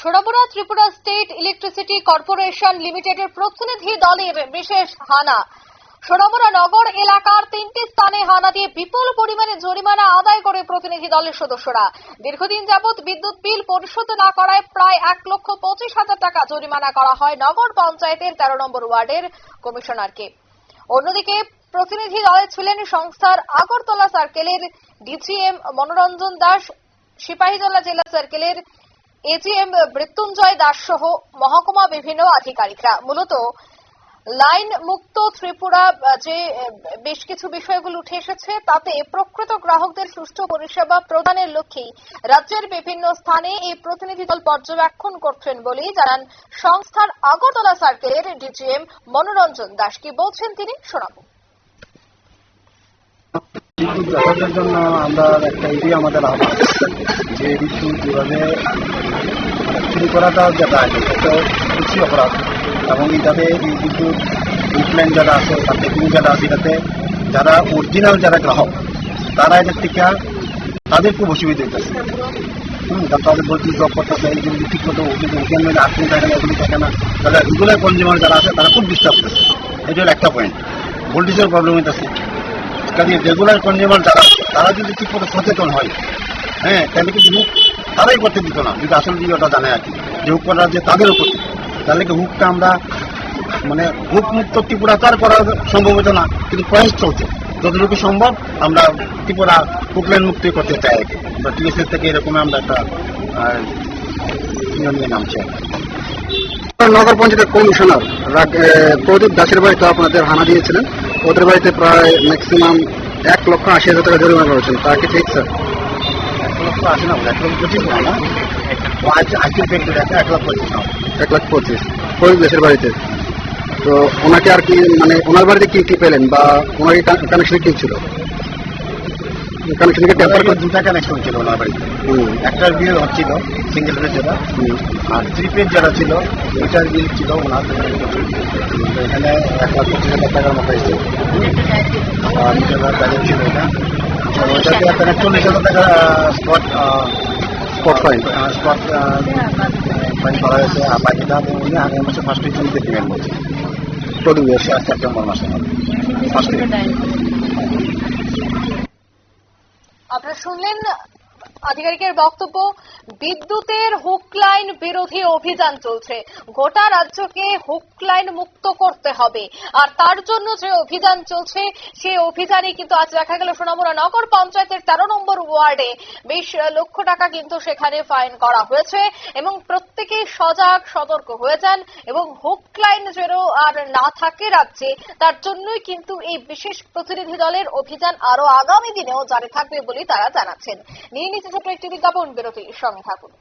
Sonamura Tripura state electricity corporation লিমিটেডের প্রতিনিধি দলের বিশেষ হানা। সোনামুড়া নগর এলাকার তিনটি স্থানে হানা দিয়ে বিপুল পরিমাণে জরিমানা আদায় করে প্রতিনিধি দলের সদস্যরা। দীর্ঘদিন যাবৎ বিদ্যুৎ বিল পরিশোধ না করায় প্রায় এক লক্ষ পঁচিশ হাজার টাকা জরিমানা করা হয় নগর পঞ্চায়েতের তেরো নম্বর ওয়ার্ডের কমিশনারকে। অন্যদিকে প্রতিনিধি দলে ছিলেন সংস্থার আগরতলা সার্কেলের ডিজিএম মনোরঞ্জন দাস, সিপাহীজলা জেলা সার্কেলের এজিএম মৃত্যুঞ্জয় দাস সহ মহকুমা বিভিন্ন আধিকারিকরা। মূলত লাইন মুক্ত ত্রিপুরা যে বেশ কিছু বিষয়গুলো উঠে এসেছে, তাতে প্রকৃত গ্রাহকদের সুষ্ঠু পরিষেবা প্রদানের লক্ষ্যেই রাজ্যের বিভিন্ন স্থানে এই প্রতিনিধি দল পর্যবেক্ষণ করছেন বলেই জানান সংস্থার আগরতলা সার্কেলের ডিজিএম মনোরঞ্জন দাস। কি বলছেন তিনি? শোনাবো। বিদ্যুৎ গ্রাহকদের জন্য আমরা একটা এটি আমাদের আহ্বান যে বিদ্যুৎ যেভাবে চুরি করাটা যেটা আছে, সেটা বেশি অপরাধ। এবং এটাতে এই বিদ্যুৎ ইনফ্লুয়েন্স যারা আছে, তার টেকনিক যারা আছে, এটাতে যারা অরিজিনাল যারা গ্রাহক, তারা এদের থেকে তাদের খুব অসুবিধা হইতেছে। হুম তাদের বলছি জব করতেছে এইগুলো ঠিক মতো মেলে আটদিন থাকে না এগুলি থাকে না। তাহলে রেগুলার কনজিউমার যারা আছে, তারা খুব ডিস্টার্ব করছে এটা হলো একটা পয়েন্ট ভোল্টেজের প্রবলেম হইতেছে। কাজে রেগুলার কনজিউমার যারা তারা যদি ঠিক মতো সচেতন হয় হ্যাঁ তাহলে কিন্তু হুক তারাই করতে দিত না। যদি আসল দিকে ওটা জানে আর কি। যে হুক করার যে তাদের উপর। তাহলে কি হুকটা আমরা মানে হুক মুক্ত ত্রিপুরা তার করা সম্ভব হতো না, কিন্তু প্রয়াস চলছে। যতটুকু সম্ভব আমরা ত্রিপুরা হুকলাইন মুক্তি করতে চাই আর কি। আমরা টিএসএস থেকে এরকম আমরা একটা নিয়ে নামছি। নগর পঞ্চায়েতের কমিশনার প্রদীপ দাসের বাড়িতে আপনাদের হানা দিয়েছিলেন। ওদের বাড়িতে প্রায় ম্যাক্সিমাম এক লক্ষ আশি হাজার টাকা জরিমানা করেছেন তা কি ঠিক স্যার এক লক্ষ আসে না এক লক্ষ পঁচিশ না না? আজ আজকের ফ্যাক্টরি এক লক্ষ পঁচিশ এক লাখ পঁচিশ। প্রদীপ দেশের বাড়িতে? তো ওনাকে আর কি মানে ওনার বাড়িতে কি কি পেলেন বা ওনার কানেকশন কি ছিল? কানেকশন কি টেম্পার তারপর দুটা কানেকশন ছিল ওনার বাড়িতে। একটার বিল হচ্ছিল সিঙ্গেল ফেজ যেটা আর থ্রি পেজ যারা ছিল ওইটার বিল ছিল ওনার। এখানে এক লাখ পঁচিশ হাজার টাকার মতো স্পট স্পট স্পট ফাইন করা হয়েছে আর বাকিটা উনি আগামী মাসে ফার্স্ট উইক দিতে দেবেন বলছে প্রদীপ দাস সেপ্টেম্বর মাসে ফার্স্ট উইক আপনারা শুনলেন আধিকারিকের বক্তব্য, বিদ্যুতের হুক লাইন বিরোধী অভিযান চলছে। গোটা রাজ্যকে হুক লাইন মুক্ত করতে হবে। আর তার জন্য যে অভিযান চলছে সেই অভিযানে কিন্তু আজ দেখা গেল সোনামুড়া নগর পঞ্চায়েতের তেরো নম্বর ওয়ার্ডে। বেশ লক্ষ টাকা কিন্তু সেখানে ফাইন করা হয়েছে এবং প্রত্যেকেই সজাগ, সতর্ক হয়ে যান এবং হুক লাইন যেন আর না থাকে রাজ্যে, তার জন্যই কিন্তু এই বিশেষ প্রতিনিধি দলের অভিযান আরও আগামী দিনেও জারি থাকবে বলে তারা জানাচ্ছেন। নিয়ে নিচ্ছে ছোট্ট একটি বিজ্ঞাপন বিরতির সঙ্গে থাকুন।